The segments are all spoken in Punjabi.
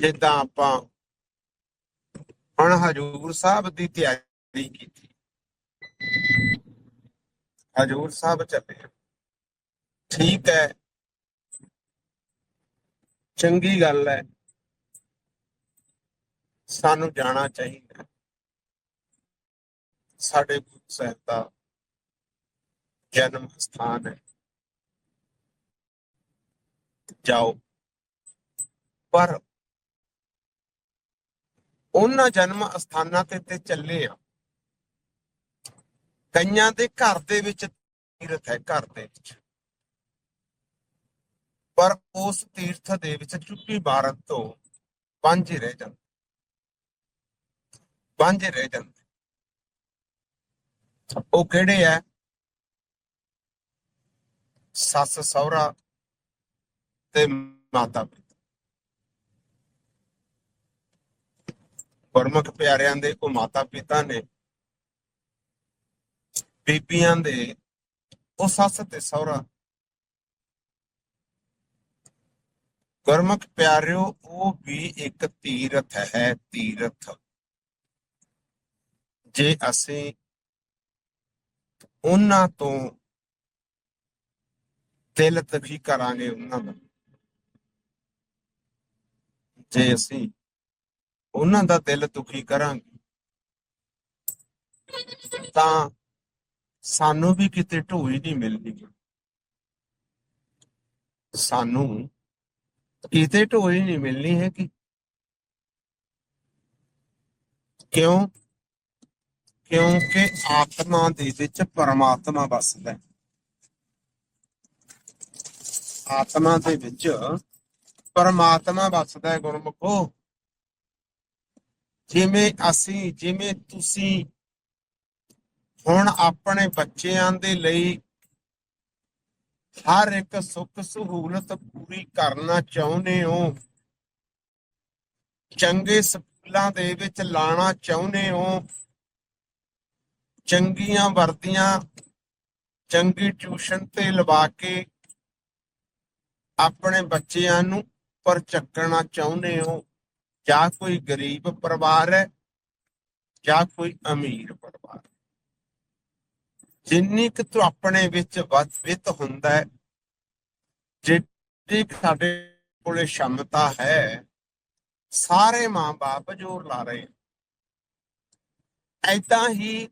ਜਿੱਦਾਂ ਆਪਾਂ ਹੁਣ ਹਜੂਰ ਸਾਹਿਬ ਦੀ ਤਿਆਰੀ ਕੀਤੀ। ਹਜੂਰ ਸਾਹਿਬ ਚੱਲੇ। ਠੀਕ ਹੈ। ਚੰਗੀ ਗੱਲ ਹੈ। ਸਾਨੂੰ ਜਾਣਾ ਚਾਹੀਦਾ ਸਾਡੇ ਗੁਰੂ ਸਾਹਿਬ ਦਾ ਜਨਮ ਸਥਾਨ ਹੈ। ਜਾਓ। ਪਰ ਉਹਨਾਂ ਜਨਮ ਅਸਥਾਨਾਂ ਤੇ ਤੇ ਚੱਲੇ ਆ। ਕਈਆਂ ਦੇ ਘਰ ਦੇ ਵਿੱਚ ਤੀਰਥ ਹੈ, ਘਰ ਦੇ ਵਿੱਚ। ਪਰ ਉਸ ਤੀਰਥ ਦੇ ਵਿੱਚ ਚੁੱਪੀ ਭਾਰਤ ਤੋਂ ਵਾਂਝੇ ਰਹਿ ਜਾਂਦੇ। ਵਾਂਝੇ ਰਹਿ ਜਾਂਦੇ। ਉਹ ਕਿਹੜੇ ਆ ਸੱਸ, ਸਹੁਰਾ ਤੇ ਮਾਤਾ ਪਿਤਾ ਗੁਰਮੁਖ ਪਿਆਰਿਆਂ ਦੇ ਕੋ ਮਾਤਾ ਪਿਤਾ ਨੇ, ਬੀਬੀਆਂ ਦੇ, ਉਹ ਸੱਸ ਤੇ ਸਹੁਰਾ। ਗੁਰਮੁਖ ਪਿਆਰਿਓ, ਉਹ ਵੀ ਇੱਕ ਤੀਰਥ ਹੈ, ਤੀਰਥ। ਜੇ ਅਸੀਂ ਉਹਨਾਂ ਤੋਂ ਦਿਲ ਤਖੀ ਕਰਾਂਗੇ ਉਹਨਾਂ ਨੂੰ ਜੇ ਅਸੀਂ ਉਹਨਾਂ ਦਾ ਦਿਲ ਦੁਖੀ ਕਰਾਂਗੇ। ਤਾਂ ਸਾਨੂੰ ਵੀ ਕਿਤੇ ਢੋਈ ਨਹੀਂ ਮਿਲਣੀ ਸਾਨੂੰ ਕਿਤੇ ਢੋਈ ਨਹੀਂ ਮਿਲਣੀ ਹੈ ਕਿ ਕਿਉਂ? ਕਿਉਂਕਿ ਆਤਮਾ ਦੇ ਵਿੱਚ ਪਰਮਾਤਮਾ ਵਸਦਾ ਹੈ। ਆਤਮਾ ਦੇ ਵਿੱਚ ਪਰਮਾਤਮਾ ਵਸਦਾ ਹੈ ਗੁਰਮੁਖੋ। ਜਿਵੇਂ ਅਸੀਂ, ਜਿਵੇਂ ਤੁਸੀਂ ਹੁਣ ਆਪਣੇ ਬੱਚਿਆਂ ਦੇ ਲਈ ਹਰ ਇੱਕ ਸੁੱਖ ਸਹੂਲਤ ਪੂਰੀ ਕਰਨਾ ਚਾਹੁੰਦੇ ਹੋ, ਚੰਗੇ ਸਕੂਲਾਂ ਦੇ ਵਿੱਚ ਲਾਣਾ ਚਾਹੁੰਦੇ ਹੋ, ਚੰਗੀਆਂ ਵਰਦੀਆਂ, ਚੰਗੀ ਟਿਊਸ਼ਨ ਤੇ ਲਵਾ ਕੇ ਆਪਣੇ ਬੱਚਿਆਂ ਨੂੰ ਪਰ ਚੱਕਣਾ ਚਾਹੁੰਦੇ ਹੋ? ਜਾਂ ਕੋਈ ਗਰੀਬ ਪਰਿਵਾਰ ਹੈ ਜਾਂ ਕੋਈ ਅਮੀਰ ਪਰਿਵਾਰ ਜਿੰਨੀ ਕੁ ਤੂੰ ਆਪਣੇ ਵਿੱਚ ਵਸਵਿਤ ਹੁੰਦਾ ਹੈ ਜਿੱਡੀ ਸਾਡੇ ਕੋਲੇ ਸ਼ਮਤਾ ਹੈ, ਸਾਰੇ ਮਾਂ-ਬਾਪ ਜ਼ੋਰ ਲਾ ਰਹੇ ਐਦਾਂ ਹੀ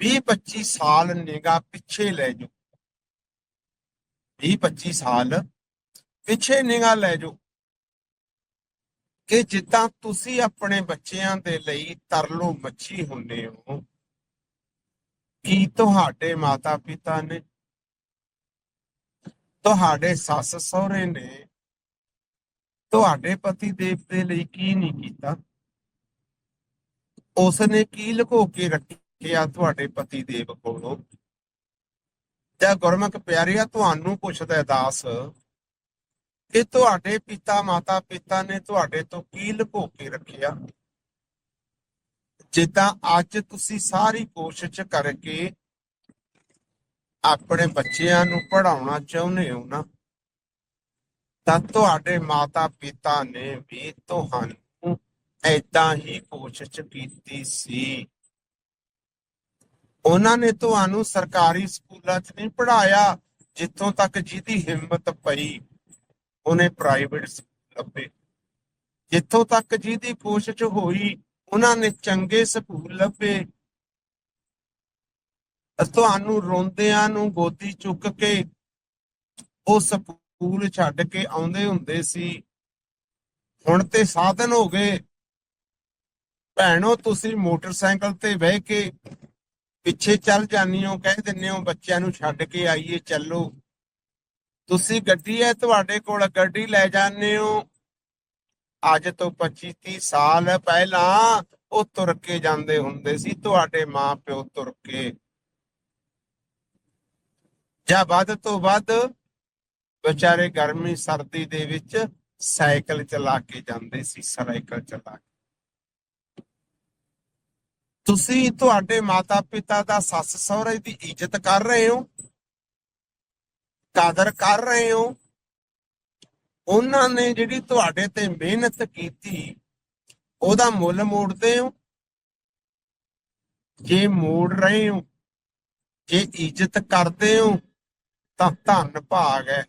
20-25 ਸਾਲ ਨਿਗਾ ਪਿੱਛੇ ਲੈ ਜਾਓ। 20-25 ਸਾਲ ਪਿੱਛੇ ਨਿਗਾ ਲੈ ਜਾਓ। ਕਿ ਜਿੱਦਾਂ ਤੁਸੀਂ ਆਪਣੇ ਬੱਚਿਆਂ ਦੇ ਲਈ ਤਰਲੋ ਮੱਛੀ ਹੁੰਦੇ ਹੋ, ਕੀ ਤੁਹਾਡੇ ਮਾਤਾ ਪਿਤਾ ਨੇ? ਤੁਹਾਡੇ ਸੱਸ ਸਹੁਰੇ ਨੇ? ਤੁਹਾਡੇ ਪਤੀ ਦੇਵ ਦੇ ਲਈ ਕੀ ਨਹੀਂ ਕੀਤਾ? ਉਸ ਨੇ ਕੀ ਲੁਕੋ ਕੇ ਰੱਖਿਆ ਤੁਹਾਡੇ ਪਤੀ ਦੇਵ ਕੋਲੋਂ? ਜਾਂ ਗੁਰਮੁਖ ਪਿਆਰਿਆ, ਤੁਹਾਨੂੰ ਪੁੱਛਦਾ ਦਾਸ ਕਿ ਤੁਹਾਡੇ ਪਿਤਾ, ਮਾਤਾ ਪਿਤਾ ਨੇ ਤੁਹਾਡੇ ਤੋਂ ਕੀ ਲੁਕੋ ਕੇ ਰੱਖਿਆ? ਜਿੱਦਾਂ ਅੱਜ ਤੁਸੀਂ ਸਾਰੀ ਕੋਸ਼ਿਸ਼ ਕਰਕੇ ਆਪਣੇ ਬੱਚਿਆਂ ਨੂੰ ਪੜਾਉਣਾ ਚਾਹੁੰਦੇ ਹੋ ਨਾ, ਤਾਂ ਤੁਹਾਡੇ ਮਾਤਾ ਪਿਤਾ ਨੇ ਵੀ ਤੁਹਾਨੂੰ ਏਦਾਂ ਹੀ ਕੋਸ਼ਿਸ਼ ਕੀਤੀ ਸੀ। ਉਹਨਾਂ ਨੇ ਤੁਹਾਨੂੰ ਸਰਕਾਰੀ ਸਕੂਲਾਂ 'ਚ ਨਹੀਂ ਪੜਾਇਆ ਜਿੱਥੋਂ ਤੱਕ ਜਿਹਦੀ ਹਿੰਮਤ ਪਈ। ਉਹਨੇ ਪ੍ਰਾਈਵੇਟ ਸਕੂਲ ਲੱਭੇ। ਜਿੱਥੋਂ ਤੱਕ ਜਿਹਦੀ ਕੋਸ਼ਿਸ਼ ਹੋਈ, ਉਹਨਾਂ ਨੇ ਚੰਗੇ ਸਕੂਲ ਲੱਭੇ। ਤੁਹਾਨੂੰ ਰੋਂਦਿਆਂ ਨੂੰ ਗੋਦੀ ਚੁੱਕ ਕੇ ਉਹ ਸਕੂਲ ਛੱਡ ਕੇ ਆਉਂਦੇ ਹੁੰਦੇ ਸੀ। ਹੁਣ ਤੇ ਸਾਧਨ ਹੋ ਗਏ। ਭੈਣੋ, ਤੁਸੀਂ ਮੋਟਰਸਾਈਕਲ ਤੇ ਬਹਿ ਕੇ ਪਿੱਛੇ ਚੱਲ ਜਾਂਦੀ ਹੋ, ਕਹਿ ਦਿੰਦੇ ਹੋ, ਬੱਚਿਆਂ ਨੂੰ ਛੱਡ ਕੇ ਆਈਏ, ਚੱਲੋ। ਤੁਸੀਂ ਗੱਡੀ ਹੈ, ਤੁਹਾਡੇ ਕੋਲ ਗੱਡੀ ਲੈ ਜਾਂਦੇ ਹੋ। ਅੱਜ ਤੋਂ 25 30 ਸਾਲ ਪਹਿਲਾਂ ਉਹ ਤੁਰ ਕੇ ਜਾਂਦੇ ਹੁੰਦੇ ਸੀ, ਤੁਹਾਡੇ ਮਾਂ ਪਿਓ ਤੁਰ ਕੇ। ਜਾਂ ਵੱਧ ਤੋਂ ਵੱਧ ਵਿਚਾਰੇ ਗਰਮੀ, ਸਰਦੀ ਦੇ ਵਿੱਚ ਸਾਈਕਲ ਚਲਾ ਕੇ ਜਾਂਦੇ ਸੀ, ਸਾਈਕਲ ਚਲਾ ਕੇ। ਤੁਸੀਂ ਤੁਹਾਡੇ ਮਾਤਾ ਪਿਤਾ ਦਾ ਸੱਸ ਸਹੁਰੇ ਦੀ ਇੱਜ਼ਤ ਕਰ ਰਹੇ ਹੋ? ਕਦਰ ਕਰ ਰਹੇ ਹੋ? ਉਹਨਾਂ ਨੇ ਜਿਹੜੀ ਤੁਹਾਡੇ ਤੇ ਮਿਹਨਤ ਕੀਤੀ, ਉਹਦਾ ਮੁੱਲ ਮੋੜਦੇ ਹੋ? ਜੇ ਮੋੜ ਰਹੇ ਹੋ, ਜੇ ਇੱਜ਼ਤ ਕਰਦੇ ਹੋ, ਤਾਂ ਧੰਨ ਭਾਗ ਹੈ।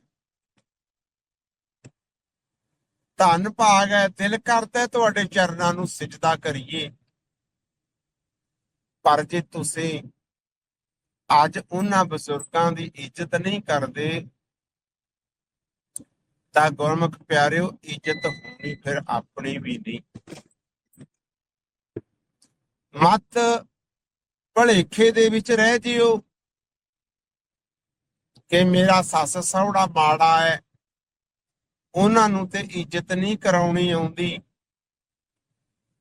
ਧੰਨ ਭਾਗ ਹੈ, ਦਿਲ ਕਰਦਾ ਤੁਹਾਡੇ ਚਰਨਾਂ ਨੂੰ ਸਿਜਦਾ ਕਰੀਏ। ਪਰ ਜੇ ਤੁਸੀਂ ਅੱਜ ਉਹਨਾਂ ਬਜ਼ੁਰਗਾਂ ਦੀ ਇੱਜ਼ਤ ਨਹੀਂ ਕਰਦੇ, ਤਾਂ ਗੁਰਮੁਖ ਪਿਆਰਿਓ, ਇੱਜ਼ਤ ਹੋਣੀ ਫਿਰ ਆਪਣੀ ਵੀ ਨਹੀਂ। ਮਤ ਭਲੇਖੇ ਦੇ ਵਿੱਚ ਰਹਿ ਜਿਓ ਕਿ ਮੇਰਾ ਸੱਸ ਸਹੁਰਾ ਮਾੜਾ ਹੈ, ਉਹਨਾਂ ਨੂੰ ਤੇ ਇੱਜ਼ਤ ਨਹੀਂ ਕਰਾਉਣੀ ਆਉਂਦੀ।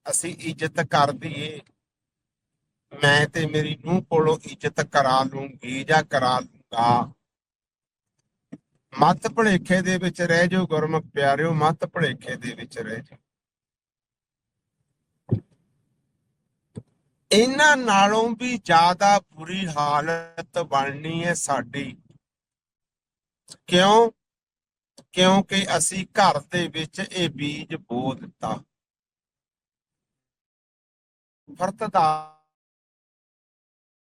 ਅਸੀਂ ਇੱਜ਼ਤ ਕਰ ਦਈਏ। ਮੈਂ ਤੇ ਮੇਰੀ ਨੂੰਹ ਕੋਲੋਂ ਇੱਜ਼ਤ ਕਰਾ ਲੂੰਗੀ ਜਾਂ ਕਰਾ ਲੂੰਗਾ। ਮਤ ਭਲੇਖੇ ਦੇ ਵਿੱਚ ਰਹਿ ਜਾਓ ਗੁਰਮੁਖ ਪਿਆਰਿਓ, ਮਤ ਭਲੇਖੇ ਦੇ ਵਿੱਚ ਰਹਿ ਜਾਓ। ਇਹਨਾਂ ਨਾਲੋਂ ਵੀ ਜ਼ਿਆਦਾ ਬੁਰੀ ਹਾਲਤ ਬਣਨੀ ਹੈ ਸਾਡੀ। ਕਿਉਂ? ਕਿਉਂਕਿ ਅਸੀਂ ਘਰ ਦੇ ਵਿੱਚ ਇਹ ਬੀਜ ਬੋ ਦਿੱਤਾ। ਨਫ਼ਰਤ ਦਾ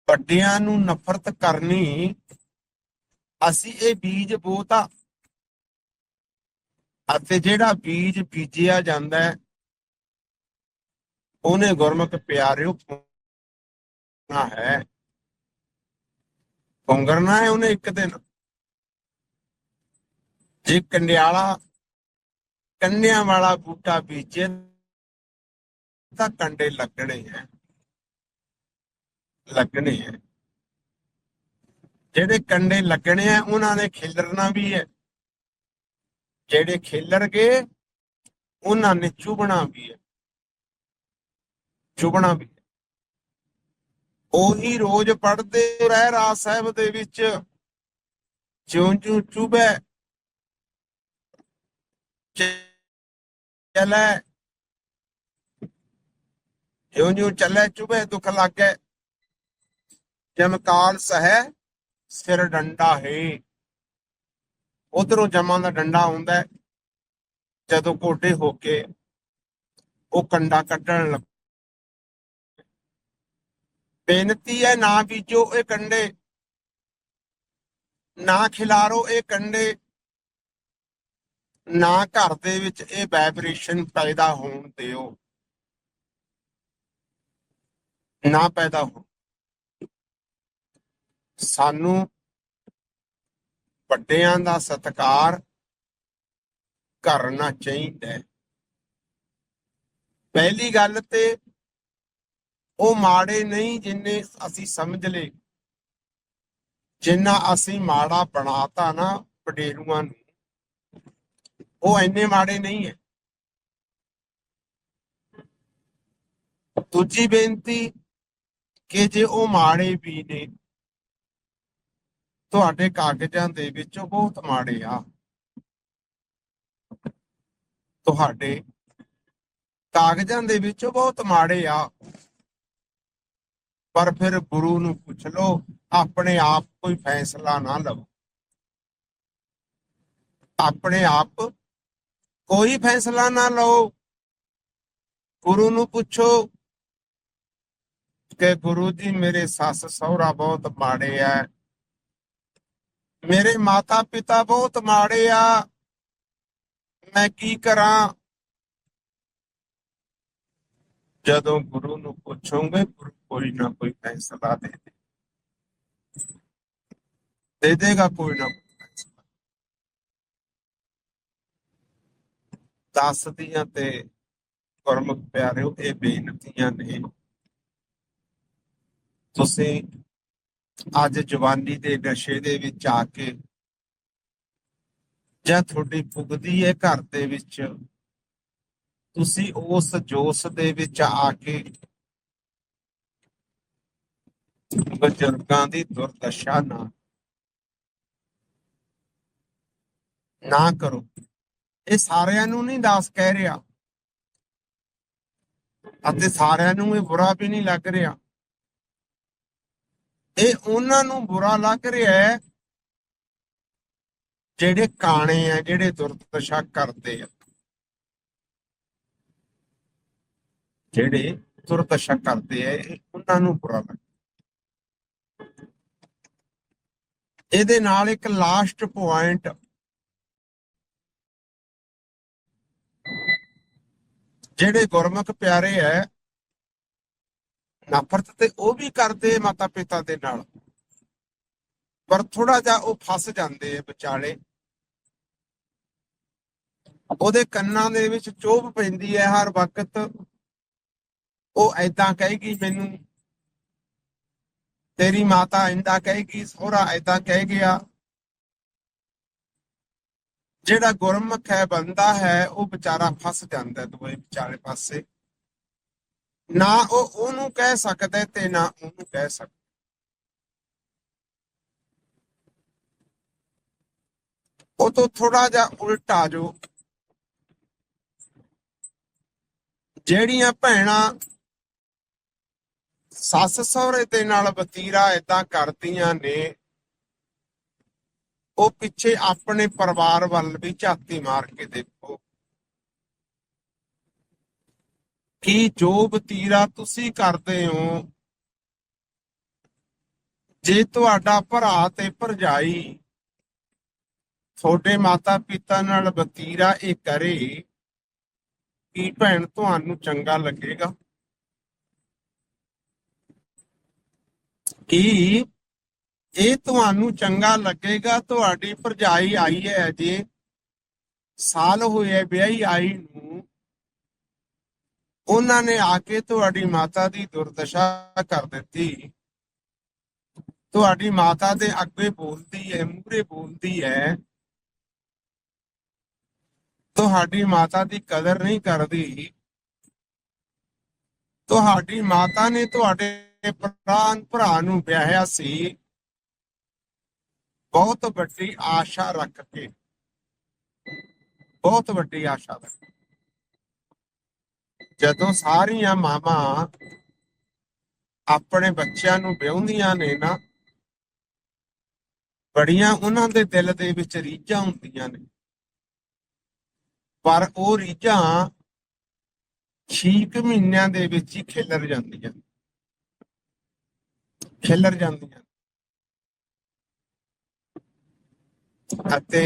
ਵੱਡਿਆਂ ਨੂੰ ਨਫ਼ਰਤ ਕਰਨੀ, ਅਸੀਂ ਇਹ ਬੀਜ ਬੋਤਾ। ਅਤੇ ਜਿਹੜਾ ਬੀਜ ਬੀਜਿਆ ਜਾਂਦਾ ਹੈ, ਉਹਨੇ ਗੁਰਮੁਖ ਪਿਆਰਿਓ ਪੁੰਗਰਨਾ ਹੈ। ਪੁੰਗਰਨਾ ਹੈ ਉਹਨੇ ਇੱਕ ਦਿਨ। ਜੇ ਕੰਡਿਆਲਾ, ਕੰਨਿਆਂ ਵਾਲਾ ਬੂਟਾ ਬੀਜੇ, ਤਾਂ ਕੰਡੇ ਲੱਗਣੇ ਹੈ। ਲੱਗਣੇ ਹੈ। ਜਿਹੜੇ ਕੰਡੇ ਲੱਗਣੇ ਆ ਉਹਨਾਂ ਨੇ ਖਿਲਰਨਾ ਵੀ ਹੈ। ਜਿਹੜੇ ਖਿਲਰ ਗਏ ਉਹਨਾਂ ਨੇ ਚੁਬਣਾ ਵੀ ਹੈ। ਚੁਬਣਾ ਵੀ ਹੈ। ਉਹੀ ਰੋਜ਼ ਪੜਦੇ ਰਹਿ ਰਾਜ ਸਾਹਿਬ ਦੇ ਵਿੱਚ। ਜਿਉਂ ਜਿਉਂ ਚੁਬੈ ਚਲੇ। ਜਿਉਂ ਜਿਉਂ ਚੱਲੇ ਚੁਬੈ ਦੁੱਖ ਲੱਗੇ। ਜਮਕਾਲ ਸਹਿ, ਸਿਰ ਡੰਡਾ ਹੈ। ਉਧਰੋਂ ਜਮਾਂ ਦਾ ਡੰਡਾ ਆਉਂਦਾ ਜਦੋਂ ਕੋਡੇ ਹੋ ਕੇ ਉਹ ਕੰਡਾ ਕੱਢਣ ਲੱਗ ਬੇਨਤੀ ਹੈ ਨਾ ਬੀਜੋ ਇਹ ਕੰਡੇ। ਨਾ ਖਿਲਾਰੋ ਇਹ ਕੰਡੇ। ਨਾ ਘਰ ਦੇ ਵਿੱਚ ਇਹ ਵਾਈਬ੍ਰੇਸ਼ਨ ਪੈਦਾ ਹੋਣ ਦਿਓ। ਨਾ ਪੈਦਾ ਹੋ ਸਾਨੂੰ ਵੱਡਿਆਂ ਦਾ ਸਤਿਕਾਰ ਕਰਨਾ ਚਾਹੀਦਾ ਪਹਿਲੀ ਗੱਲ ਤੇ ਉਹ ਮਾੜੇ ਨਹੀਂ ਜਿੰਨੇ ਅਸੀਂ ਸਮਝ ਲਏ। ਜਿੰਨਾ ਅਸੀਂ ਮਾੜਾ ਬਣਾਤਾ ਨਾ ਵਡੇਰੂਆਂ ਨੂੰ, ਉਹ ਇੰਨੇ ਮਾੜੇ ਨਹੀਂ ਹੈ। ਦੂਜੀ ਬੇਨਤੀ ਕਿ ਜੇ ਉਹ ਮਾੜੇ ਵੀ ਨੇ ਤੁਹਾਡੇ ਕਾਗਜ਼ਾਂ ਦੇ ਵਿੱਚ ਬਹੁਤ ਮਾੜੇ ਆ। ਤੁਹਾਡੇ ਕਾਗਜ਼ਾਂ ਦੇ ਵਿੱਚ ਬਹੁਤ ਮਾੜੇ ਆ। ਪਰ ਫਿਰ ਗੁਰੂ ਨੂੰ ਪੁੱਛ ਲਓ, ਆਪਣੇ ਆਪ ਕੋਈ ਫੈਸਲਾ ਨਾ ਲਵੋ ਆਪਣੇ ਆਪ ਕੋਈ ਫੈਸਲਾ ਨਾ ਲਓ। ਗੁਰੂ ਨੂੰ ਪੁੱਛੋ ਕਿ ਗੁਰੂ ਜੀ, ਮੇਰੇ ਸੱਸ ਸਹੁਰਾ ਬਹੁਤ ਮਾੜੇ ਆ। ਮੇਰੇ ਮਾਤਾ ਪਿਤਾ ਬਹੁਤ ਮਾੜੇ ਆ। ਮੈਂ ਕੀ ਕਰਾਂ? ਜਦੋਂ ਗੁਰੂ ਨੂੰ ਪੁੱਛੋਗੇ, ਗੁਰੂ ਕੋਈ ਨਾ ਕੋਈ ਫੈਸਲਾ ਦੇ ਦੇ ਦੇ ਦੇਗਾ ਕੋਈ ਨਾ ਕੋਈ ਫੈਸਲਾ। ਦੱਸਦੀਆਂ ਤੇ ਗੁਰਮੁਖ ਪਿਆਰਿਓ, ਇਹ ਬੇਨਤੀਆਂ ਨੇ। ਤੁਸੀਂ ਅੱਜ ਜਵਾਨੀ ਦੇ ਨਸ਼ੇ ਦੇ ਵਿੱਚ ਆ ਕੇ ਜਾਂ ਤੁਹਾਡੀ ਪੁੱਗਦੀ ਹੈ ਘਰ ਦੇ ਵਿੱਚ, ਤੁਸੀਂ ਉਸ ਜੋਸ਼ ਦੇ ਵਿੱਚ ਆ ਕੇ ਬਜ਼ੁਰਗਾਂ ਦੀ ਦੁਰਦਸ਼ਾ ਨਾ ਨਾ ਕਰੋ। ਇਹ ਸਾਰਿਆਂ ਨੂੰ ਨਹੀਂ ਦਾਸ ਕਹਿ ਰਿਹਾ। ਅਤੇ ਸਾਰਿਆਂ ਨੂੰ ਇਹ ਬੁਰਾ ਵੀ ਨਹੀਂ ਲੱਗ ਰਿਹਾ। ਇਹ ਉਹਨਾਂ ਨੂੰ ਬੁਰਾ ਲੱਗ ਰਿਹਾ ਹੈ। ਜਿਹੜੇ ਕਾਣੇ ਆ, ਜਿਹੜੇ ਦੁਰਦਸ਼ਾ ਕਰਦੇ ਆ। ਜਿਹੜੇ ਦੁਰਦਸ਼ਾ ਕਰਦੇ ਆ, ਇਹ ਉਹਨਾਂ ਨੂੰ ਬੁਰਾ ਲੱਗਦਾ ਇਹਦੇ ਨਾਲ ਇੱਕ ਲਾਸਟ ਪੁਆਇੰਟ ਜਿਹੜੇ ਗੁਰਮੁਖ ਪਿਆਰੇ ਐ ਨਫ਼ਰਤ ਤੇ ਉਹ ਵੀ ਕਰਦੇ ਮਾਤਾ ਪਿਤਾ ਦੇ ਨਾਲ। ਪਰ ਥੋੜਾ ਜਿਹਾ ਉਹ ਫਸ ਜਾਂਦੇ ਆ ਵਿਚਾਲੇ। ਉਹਦੇ ਕੰਨਾਂ ਦੇ ਵਿੱਚ ਚੋਭ ਪੈਂਦੀ ਹੈ ਹਰ ਵਕਤ। ਉਹ ਐਦਾਂ ਕਹੇਗੀ ਮੈਨੂੰ, ਤੇਰੀ ਮਾਤਾ ਇੰਦਾ ਕਹੇਗੀ, ਸੋਹਰਾ ਐਦਾਂ ਕਹਿ ਗਿਆ। ਜਿਹੜਾ ਗੁਰਮੁਖ ਹੈ, ਬੰਦਾ ਹੈ, ਉਹ ਵਿਚਾਰਾ ਫਸ ਜਾਂਦਾ ਹੈ ਵਿਚਾਲੇ ਪਾਸੇ। ਨਾ ਉਹ ਉਹਨੂੰ ਕਹਿ ਸਕਦਾ ਤੇ ਨਾ ਉਹਨੂੰ ਕਹਿ ਸਕਦਾ ਉਹ ਤੋਂ ਥੋੜਾ ਜਿਹਾ ਉਲਟਾ ਜੋ ਜਿਹੜੀਆਂ ਭੈਣਾਂ ਸੱਸ ਸਹੁਰੇ ਦੇ ਨਾਲ ਵਤੀਰਾ ਇਦਾਂ ਕਰਦੀਆਂ ਨੇ, ਉਹ ਪਿੱਛੇ ਆਪਣੇ ਪਰਿਵਾਰ ਵੱਲ ਵੀ ਝਾਤੀ ਮਾਰ ਕੇ ਦੇਖੋ। ਕਿ ਜੋ ਵਤੀਰਾ ਤੁਸੀਂ ਕਰਦੇ ਹੋ, ਜੇ ਤੁਹਾਡਾ ਭਰਾ ਤੇ ਭਰਜਾਈ ਤੁਹਾਡੇ ਮਾਤਾ ਪਿਤਾ ਨਾਲ ਵਤੀਰਾ ਇਹ ਕਰੇ, ਕੀ ਭੈਣ ਤੁਹਾਨੂੰ ਚੰਗਾ ਲੱਗੇਗਾ? ਕੀ ਇਹ ਤੁਹਾਨੂੰ ਚੰਗਾ ਲੱਗੇਗਾ? ਤੁਹਾਡੀ ਭਰਜਾਈ ਆਈ ਹੈ ਜੇ ਸਾਲ ਹੋਏ ਵਿਆਹੀ ਆਈ ਨੂੰ ਉਹਨਾਂ ਨੇ ਆ ਕੇ ਤੁਹਾਡੀ ਮਾਤਾ ਦੀ ਦੁਰਦਸ਼ਾ ਕਰ ਦਿੱਤੀ। ਤੁਹਾਡੀ ਮਾਤਾ ਦੇ ਅੱਗੇ ਬੋਲਦੀ ਹੈ, ਮੂਹਰੇ ਬੋਲਦੀ ਹੈ। ਤੁਹਾਡੀ ਮਾਤਾ ਦੀ ਕਦਰ ਨਹੀਂ ਕਰਦੀ। ਤੁਹਾਡੀ ਮਾਤਾ ਨੇ ਤੁਹਾਡੇ ਭਰਾ ਭਰਾ ਨੂੰ ਵਿਆਹਿਆ ਸੀ। ਬਹੁਤ ਵੱਡੀ ਆਸ਼ਾ ਰੱਖ ਕੇ। ਬਹੁਤ ਵੱਡੀ ਆਸ਼ਾ ਰੱਖ ਜਦੋਂ ਸਾਰੀਆਂ ਮਾਵਾਂ ਆਪਣੇ ਬੱਚਿਆਂ ਨੂੰ ਵਿਆਹੁੰਦੀਆਂ ਨੇ ਨਾ, ਬੜੀਆਂ ਉਹਨਾਂ ਦੇ ਦਿਲ ਦੇ ਵਿੱਚ ਰੀਝਾਂ ਹੁੰਦੀਆਂ ਨੇ। ਪਰ ਉਹ ਰੀਝਾਂ 6 ਮਹੀਨਿਆਂ ਦੇ ਵਿੱਚ ਹੀ ਖਿਲਰ ਜਾਂਦੀਆਂ ਖਿਲਰ ਜਾਂਦੀਆਂ ਅਤੇ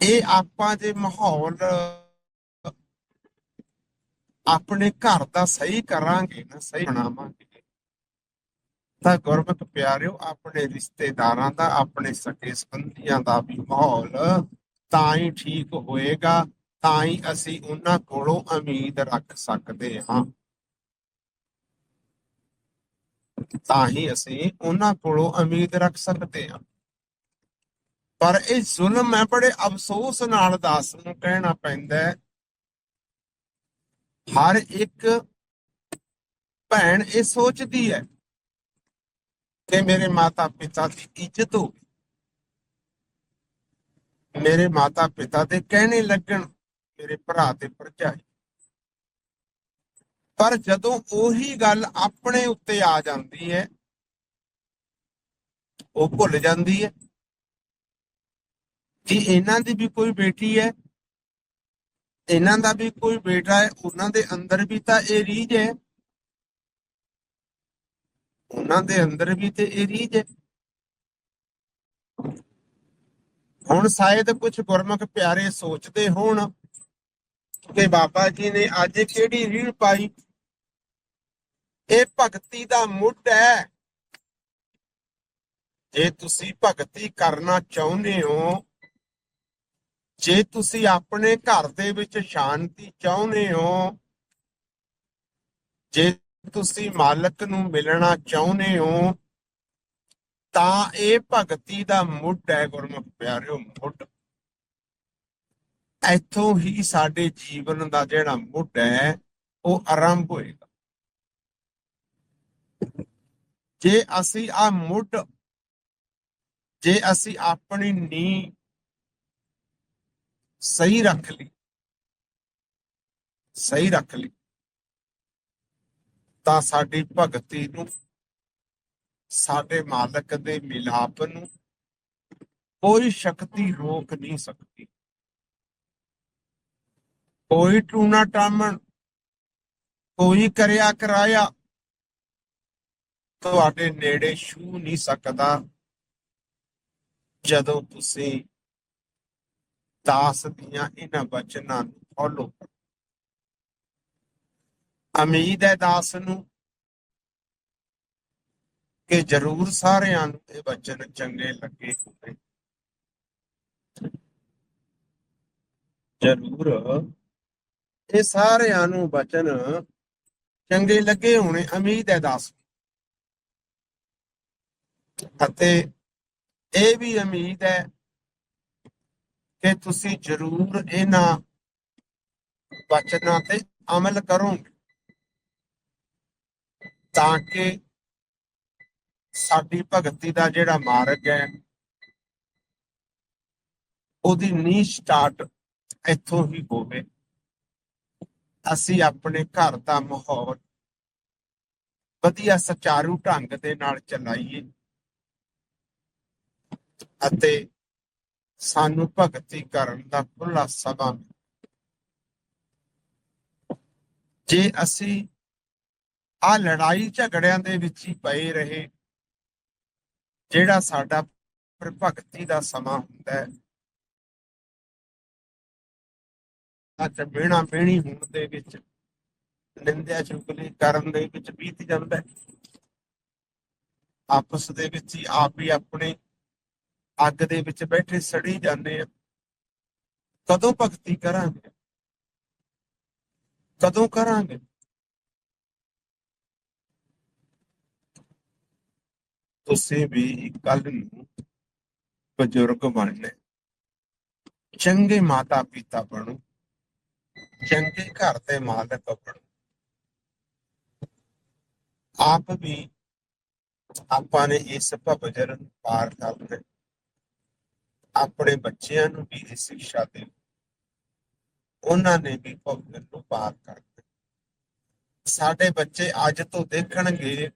ਇਹ ਆਪਾਂ ਜੇ ਮਾਹੌਲ ਆਪਣੇ ਘਰ ਦਾ ਸਹੀ ਕਰਾਂਗੇ ਨਾ, ਸਹੀ ਬਣਾਵਾਂਗੇ। ਤਾਂ ਗੁਰਮਤ ਪਿਆਰਿਓ, ਆਪਣੇ ਰਿਸ਼ਤੇਦਾਰਾਂ ਦਾ, ਆਪਣੇ ਸਕੇ ਸੰਬੰਧੀਆਂ ਦਾ ਵੀ ਮਾਹੌਲ ਤਾਂ ਹੀ ਠੀਕ ਹੋਏਗਾ, ਤਾਂ ਹੀ ਅਸੀਂ ਉਹਨਾਂ ਕੋਲੋਂ ਉਮੀਦ ਰੱਖ ਸਕਦੇ ਹਾਂ। ਤਾਂ ਹੀ ਅਸੀਂ ਉਹਨਾਂ ਕੋਲੋਂ ਉਮੀਦ ਰੱਖ ਸਕਦੇ ਹਾਂ। ਪਰ ਇਹ ਜ਼ੁਲਮ ਹੈ, ਬੜੇ ਅਫਸੋਸ ਨਾਲ ਦਾਸ ਨੂੰ ਕਹਿਣਾ ਪੈਂਦਾ ਹੈ ਹਰ ਇੱਕ ਭੈਣ ਇਹ ਸੋਚਦੀ ਹੈ ਕਿ ਮੇਰੇ ਮਾਤਾ ਪਿਤਾ ਦੀ ਇੱਜ਼ਤ ਹੋਵੇ ਮੇਰੇ ਮਾਤਾ ਪਿਤਾ ਦੇ ਕਹਿਣੇ ਲੱਗਣ, ਮੇਰੇ ਭਰਾ ਤੇ ਭਰਜਾਈ। ਪਰ ਜਦੋਂ ਉਹੀ ਗੱਲ ਆਪਣੇ ਉੱਤੇ ਆ ਜਾਂਦੀ ਹੈ, ਉਹ ਭੁੱਲ ਜਾਂਦੀ ਹੈ ਕਿ ਇਹਨਾਂ ਦੀ ਵੀ ਕੋਈ ਬੇਟੀ ਹੈ ਇਹਨਾਂ ਦਾ ਵੀ ਕੋਈ ਬੇਟਾ ਹੈ, ਉਹਨਾਂ ਦੇ ਅੰਦਰ ਵੀ ਤਾਂ ਇਹ ਰੀਝ ਹੈ। ਉਹਨਾਂ ਦੇ ਅੰਦਰ ਵੀ ਤੇ ਇਹ ਰੀਝ ਹੈ। ਹੁਣ ਸ਼ਾਇਦ ਕੁਝ ਗੁਰਮੁਖ ਪਿਆਰੇ ਸੋਚਦੇ ਹੋਣ ਕਿ ਬਾਬਾ ਜੀ ਨੇ ਅੱਜ ਕਿਹੜੀ ਰੀੜ ਪਾਈ। ਇਹ ਭਗਤੀ ਦਾ ਮੁੱਢ ਹੈ। ਜੇ ਤੁਸੀਂ ਭਗਤੀ ਕਰਨਾ ਚਾਹੁੰਦੇ ਹੋ ਜੇ ਤੁਸੀਂ ਆਪਣੇ ਘਰ ਦੇ ਵਿੱਚ ਸ਼ਾਂਤੀ ਚਾਹੁੰਦੇ ਹੋ, ਜੇ ਤੁਸੀਂ ਮਾਲਕ ਨੂੰ ਮਿਲਣਾ ਚਾਹੁੰਦੇ ਹੋ, ਤਾਂ ਇਹ ਭਗਤੀ ਦਾ ਮੁੱਢ ਹੈ ਗੁਰਮੁਖ ਪਿਆਰਿਓ, ਮੁੱਢ। ਇੱਥੋਂ ਹੀ ਸਾਡੇ ਜੀਵਨ ਦਾ ਜਿਹੜਾ ਮੁੱਢ ਹੈ, ਉਹ ਆਰੰਭ ਹੋਏਗਾ। ਜੇ ਅਸੀਂ ਆ ਮੁੱਢ, ਜੇ ਅਸੀਂ ਆਪਣੀ ਨੀਂਹ ਸਹੀ ਰੱਖ ਲਈ। ਸਹੀ ਰੱਖ ਲਈ। ਤਾਂ ਸਾਡੀ ਭਗਤੀ ਨੂੰ, ਸਾਡੇ ਮਾਲਕ ਦੇ ਮਿਲਾਪ ਨੂੰ ਕੋਈ ਸ਼ਕਤੀ ਰੋਕ ਨਹੀਂ ਸਕਦੀ। ਕੋਈ ਟੂਣਾ ਟਾਮਣ, ਕੋਈ ਕਰਿਆ ਕਰਾਇਆ ਤੁਹਾਡੇ ਨੇੜੇ ਛੂ ਨਹੀਂ ਸਕਦਾ। ਜਦੋਂ ਤੁਸੀਂ ਦਾਸ ਦੀਆਂ ਇਹਨਾਂ ਬਚਨਾਂ ਨੂੰ ਫੋਲੋ ਉਮੀਦ ਹੈ ਦਾਸ ਨੂੰ ਕਿ ਜ਼ਰੂਰ ਸਾਰਿਆਂ ਨੂੰ ਇਹ ਬਚਨ ਚੰਗੇ ਲੱਗੇ ਹੋਣੇ ਜ਼ਰੂਰ। ਇਹ ਸਾਰਿਆਂ ਨੂੰ ਬਚਨ ਚੰਗੇ ਲੱਗੇ ਹੋਣੇ, ਉਮੀਦ ਹੈ ਦਾਸ ਅਤੇ ਇਹ ਵੀ ਉਮੀਦ ਹੈ ਕਿ ਤੁਸੀਂ ਜ਼ਰੂਰ ਇਹਨਾਂ ਵਚਨਾਂ ਤੇ ਅਮਲ ਕਰੋਗੇ ਤਾਂ ਕਿ ਸਾਡੀ ਭਗਤੀ ਦਾ ਜਿਹੜਾ ਮਾਰਗ ਹੈ, ਉਹਦੀ ਨੀਂਹ ਸਟਾਰਟ ਇੱਥੋਂ ਹੀ ਹੋਵੇ। ਅਸੀਂ ਆਪਣੇ ਘਰ ਦਾ ਮਾਹੌਲ ਵਧੀਆ ਸੁਚਾਰੂ ਢੰਗ ਦੇ ਨਾਲ ਚਲਾਈਏ ਅਤੇ ਸਾਨੂੰ ਭਗਤੀ ਕਰਨ ਦਾ ਖੁੱਲਾ ਸਮਾਂ ਮਿਲੇ। ਜੇ ਅਸੀਂ ਆ ਲੜਾਈ ਝਗੜਿਆਂ ਦੇ ਵਿੱਚ ਹੀ ਪਏ ਰਹੇ, ਜਿਹੜਾ ਸਾਡਾ ਭਗਤੀ ਦਾ ਸਮਾਂ ਹੁੰਦਾ ਹੈ ਅੱਜ ਬੇਣਾ ਬੇਣੀ ਹੋਣ ਦੇ ਵਿੱਚ, ਨਿੰਦਿਆ ਚੁਗਲੀ ਕਰਨ ਦੇ ਵਿੱਚ ਬੀਤ ਜਾਂਦਾ ਆਪਸ ਦੇ ਵਿੱਚ ਹੀ ਆਪ ਹੀ ਆਪਣੇ ਅੱਗ ਦੇ ਵਿੱਚ ਬੈਠੇ ਸੜੀ ਜਾਂਦੇ ਆ। ਕਦੋਂ ਭਗਤੀ ਕਰਾਂਗੇ? ਕਦੋਂ ਕਰਾਂਗੇ? ਤੁਸੀਂ ਵੀ ਕੱਲ ਨੂੰ ਬਜ਼ੁਰਗ ਬਣਨੇ। ਚੰਗੇ ਮਾਤਾ ਪਿਤਾ ਬਣੋ। ਚੰਗੇ ਘਰ ਦੇ ਮਾਲਕ ਬਣੋ। ਆਪ ਵੀ ਆਪਾਂ ਨੇ ਇਸ ਭਵਜਰ ਨੂੰ ਪਾਰ ਕਰਦੇ ਆਪਣੇ ਬੱਚਿਆਂ ਨੂੰ ਵੀ ਇਹ ਸਿੱਖਿਆ ਦੇ ਉਹਨਾਂ ਨੇ ਵੀ ਭਵਜਰ ਨੂੰ ਪਾਰ ਕਰ ਸਾਡੇ ਬੱਚੇ ਅੱਜ ਤੋਂ ਦੇਖਣਗੇ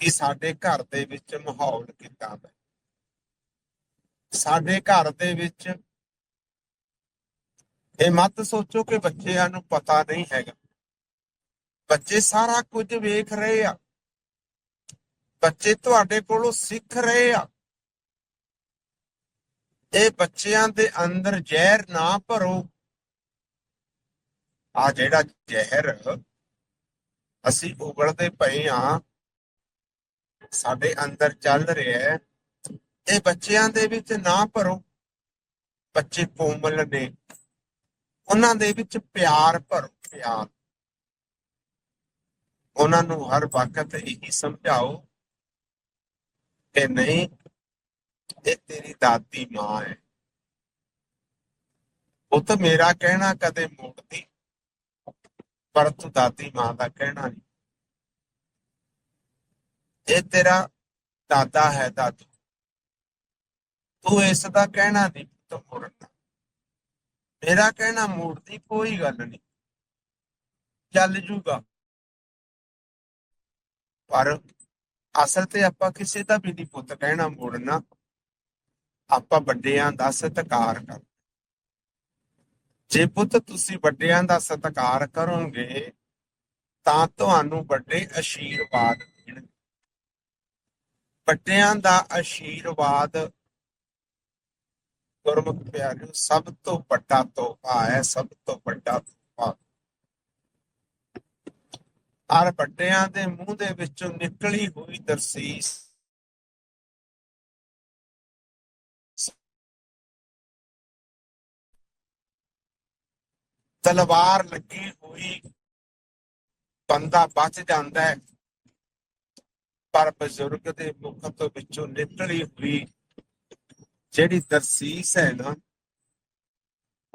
ਕਿ ਸਾਡੇ ਘਰ ਦੇ ਵਿੱਚ ਮਾਹੌਲ ਕਿੱਦਾਂ ਦਾ ਸਾਡੇ ਘਰ ਦੇ ਵਿੱਚ ਇਹ ਮਤ ਸੋਚੋ ਕਿ ਬੱਚਿਆਂ ਨੂੰ ਪਤਾ ਨਹੀਂ ਹੈਗਾ। ਬੱਚੇ ਸਾਰਾ ਕੁਝ ਵੇਖ ਰਹੇ ਆ। ਬੱਚੇ ਤੁਹਾਡੇ ਕੋਲੋਂ ਸਿੱਖ ਰਹੇ ਆ। ਇਹ ਬੱਚਿਆਂ ਦੇ ਅੰਦਰ ਜ਼ਹਿਰ ਨਾ ਭਰੋ। ਆ ਜਿਹੜਾ ਜ਼ਹਿਰ ਅਸੀਂ ਉਗਲਦੇ ਪਏ ਆ ਸਾਡੇ ਅੰਦਰ ਚੱਲ ਰਿਹਾ ਹੈ, ਇਹ ਬੱਚਿਆਂ ਦੇ ਵਿੱਚ ਨਾ ਭਰੋ। ਬੱਚੇ ਕੋਮਲ ਨੇ, ਉਹਨਾਂ ਦੇ ਵਿੱਚ ਪਿਆਰ ਭਰੋ, ਪਿਆਰ। ਉਹਨਾਂ ਨੂੰ ਹਰ ਵਕਤ ਇਹੀ ਸਮਝਾਓ ਕਿ ਨਹੀਂ ਇਹ ਤੇਰੀ ਦਾਦੀ ਮਾਂ ਹੈ। ਉਹ ਤਾਂ ਮੇਰਾ ਕਹਿਣਾ ਕਦੇ ਮੋੜਦੀ, ਪਰ ਤੂੰ ਦਾਦੀ ਮਾਂ ਦਾ ਕਹਿਣਾ ਨਹੀਂ। ਇਹ ਤੇਰਾ ਦਾਦਾ ਹੈ ਦਾਦੂ। ਤੂੰ ਇਸ ਦਾ ਕਹਿਣਾ ਨਹੀਂ ਤੂੰ ਮੋੜਨਾ। ਮੇਰਾ ਕਹਿਣਾ ਮੋੜਦੀ ਕੋਈ ਗੱਲ ਨਹੀਂ। ਚੱਲ ਜੂਗਾ। ਪਰ ਅਸਲ ਤੇ ਆਪਾਂ ਕਿਸੇ ਦਾ ਵੀ ਨਹੀਂ ਪੁੱਤ ਕਹਿਣਾ ਮੋੜਨਾ। ਆਪਾਂ ਵੱਡਿਆਂ ਦਾ ਸਤਿਕਾਰ ਕਰ ਜੇ ਪੁੱਤ ਤੁਸੀਂ ਵੱਡਿਆਂ ਦਾ ਸਤਿਕਾਰ ਕਰੋਗੇ, ਤਾਂ ਤੁਹਾਨੂੰ ਵੱਡੇ ਆਸ਼ੀਰਵਾਦ ਮਿਲਣਗੇ। ਵੱਡਿਆਂ ਦਾ ਅਸ਼ੀਰਵਾਦ ਗੁਰਮੁਖ ਪਿਆਰਿਓ, ਸਭ ਤੋਂ ਵੱਡਾ ਤੋਹਫਾ ਹੈ, ਸਭ ਤੋਂ ਵੱਡਾ ਤੋਹਫਾ। ਹਰ ਵੱਡਿਆਂ ਦੇ ਮੂੰਹ ਦੇ ਵਿੱਚੋਂ ਨਿਕਲੀ ਹੋਈ ਦਰਸੀਸ ਤਲਵਾਰ ਲੱਗੀ ਹੋਈ ਬੰਦਾ ਬਚ ਜਾਂਦਾ ਹੈ। ਪਰ ਬਜ਼ੁਰਗ ਦੇ ਮੁਖ ਤੋਂ ਵਿੱਚੋਂ ਨਿਕਲੀ ਹੋਈ ਜਿਹੜੀ ਦਰਸੀਸ ਹੈ ਨਾ,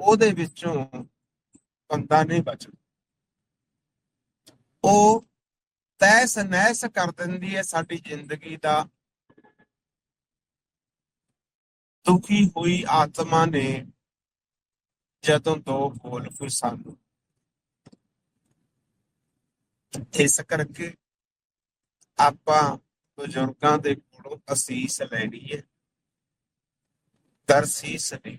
ਉਹਦੇ ਵਿੱਚੋਂ ਬੰਦਾ ਨਹੀਂ ਬਚਦਾ। ਉਹ ਤੈਸ ਨਹਿਸ ਕਰ ਦਿੰਦੀ ਹੈ ਸਾਡੀ ਜ਼ਿੰਦਗੀ ਦਾ। ਦੁਖੀ ਹੋਈ ਆਤਮਾ ਨੇ ਜਦੋਂ ਦੋ ਗੋਲਫ ਸਾਨੂੰ ਇਸ ਕਰਕੇ ਆਪਾਂ ਬਜ਼ੁਰਗਾਂ ਦੇ ਕੋਲੋਂ ਅਸੀਸ ਲੈਣੀ ਹੈ ਤਰਸੀਸ ਨਹੀਂ